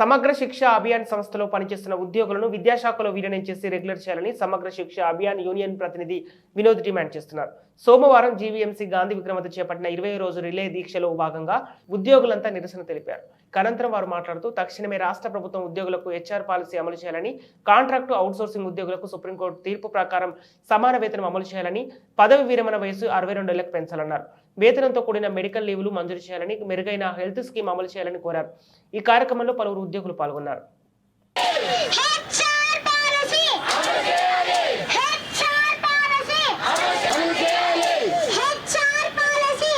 సమగ్ర శిక్ష అభియాన్ సంస్థలో పనిచేస్తున్న ఉద్యోగులను విద్యాశాఖలో విలీనం చేసి రెగ్యులర్ చేయాలని సమగ్ర శిక్ష అభియాన్ యూనియన్ ప్రతినిధి వినోద్ డిమాండ్ చేస్తున్నారు. సోమవారం జీవీఎంసీ గాంధీ విక్రమత చేపట్టిన ఇరవై రోజు రిలే దీక్షలో భాగంగా ఉద్యోగులంతా నిరసన తెలిపారు. అనంతరం వారు మాట్లాడుతూ తక్షణమే రాష్ట్ర ప్రభుత్వం ఉద్యోగులకు హెచ్ఆర్ పాలసీ అమలు చేయాలని కాంట్రాక్టు అవుట్సోర్సింగ్ ఉద్యోగులకు సుప్రీంకోర్టు తీర్పు ప్రకారం సమాన వేతనం అమలు చేయాలని పదవి విరమణ వయసు అరవై రెండేళ్ళకు పెంచాలన్నారు. వేతనంతో కూడిన మెడికల్ లీవులు మంజూరు చేయాలని మెరుగైన హెల్త్ స్కీమ్ అమలు చేయాలని కోరారు. ఈ కార్యక్రమంలో పలువురు ఉద్యోగులు పాల్గొన్నారు HR policy HR policy HR policy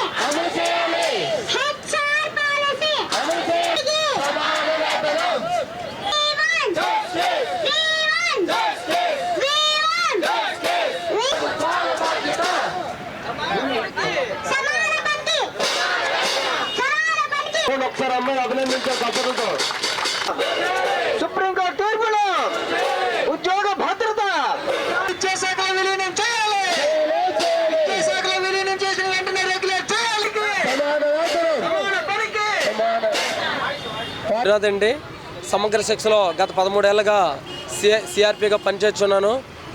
HR policy సమాన పట్టి సమాన పట్టి నేను ఒకసారి అమ్మాయి అభినందించే పద్ధతితో సుప్రీంకోర్టు తీర్పులు ఉద్యోగ భద్రత విద్యాశాఖలో విలీనం చేయాలి. విద్యాశాఖలో విలీనం చేసిన వెంటనే రెగ్యులేట్ చేయాలి. సమాన సమగ్ర శిక్షలో గత పదమూడేళ్ళుగా సి సిఆర్పిగా పనిచేస్తున్నాను.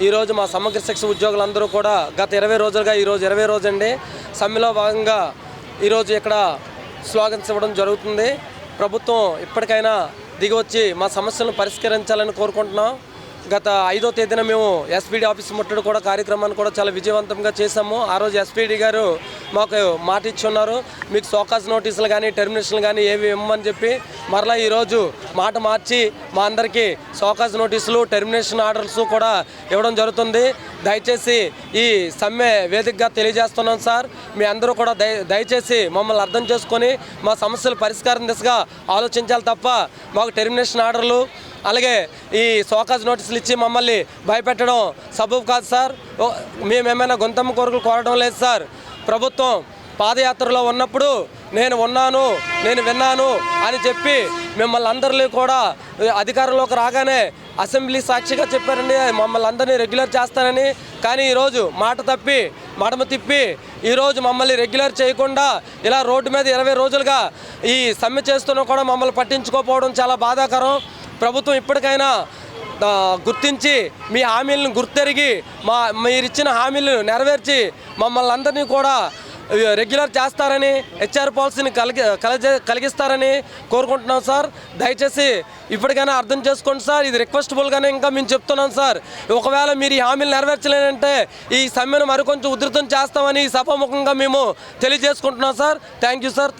ఈరోజు మా సమగ్ర శిక్ష ఉద్యోగులందరూ కూడా గత ఇరవై రోజులుగా ఈరోజు ఇరవై రోజు అండి. సమ్మెలో భాగంగా ఈరోజు ఇక్కడ స్లోగన్స్ ఇవ్వడం జరుగుతుంది. ప్రభుత్వం ఇప్పటికైనా దిగివచ్చి మా సమస్యలను పరిష్కరించాలని కోరుకుంటున్నాం. గత ఐదో తేదీన మేము ఎస్పీడీ ఆఫీస్ ముట్టడి కూడా కార్యక్రమాన్ని కూడా చాలా విజయవంతంగా చేశాము. ఆ రోజు ఎస్పీడీ గారు మాకు మాట ఇచ్చి ఉన్నారు మీకు సోకాస్ నోటీసులు కానీ టెర్మినేషన్లు కానీ ఏవి ఇవ్వమని చెప్పి మరలా ఈరోజు మాట మార్చి మా అందరికీ సోకాస్ నోటీసులు టెర్మినేషన్ ఆర్డర్స్ కూడా ఇవ్వడం జరుగుతుంది. దయచేసి ఈ సమ్మె వేదికగా తెలియజేస్తున్నాం సార్. మీ అందరూ కూడా దయ దయచేసి మమ్మల్ని అర్థం చేసుకొని మా సమస్యల పరిష్కారం దిశగా ఆలోచించాలి తప్ప మాకు టెర్మినేషన్ ఆర్డర్లు అలాగే ఈ సోకాజ్ నోటీసులు ఇచ్చి మమ్మల్ని భయపెట్టడం సబబు కాదు సార్. మేమేమైనా గొంతమ్మ కోరికలు కోరడం లేదు సార్. ప్రభుత్వం పాదయాత్రలో ఉన్నప్పుడు నేను ఉన్నాను నేను విన్నాను అని చెప్పి మిమ్మల్ని అందరినీ కూడా అధికారంలోకి రాగానే అసెంబ్లీ సాక్షిగా చెప్పారండి. మమ్మల్ని అందరినీ రెగ్యులర్ చేస్తానని. కానీ ఈరోజు మాట తప్పి మడమ తిప్పి ఈరోజు మమ్మల్ని రెగ్యులర్ చేయకుండా ఇలా రోడ్డు మీద ఇరవై రోజులుగా ఈ సమ్మె చేస్తున్నా కూడా మమ్మల్ని పట్టించుకోకపోవడం చాలా బాధాకరం. ప్రభుత్వం ఇప్పటికైనా గుర్తించి మీ హామీలను గుర్తెరిగి మా మీరిచ్చిన హామీలను నెరవేర్చి మమ్మల్ని అందరినీ కూడా రెగ్యులర్ చేస్తారని హెచ్ఆర్ పాలసీని కలిగి కలిగే కలిగిస్తారని కోరుకుంటున్నాం సార్. దయచేసి ఇప్పటికైనా అర్థం చేసుకోండి సార్. ఇది రిక్వెస్టబుల్గానే ఇంకా మేము చెప్తున్నాం సార్. ఒకవేళ మీరు ఈ హామీలు నెరవేర్చలేనంటే ఈ సమ్మెను మరికొంచెం ఉధృతం చేస్తామని ఈ సభాముఖంగా మేము తెలియజేసుకుంటున్నాం సార్. Thank you sir.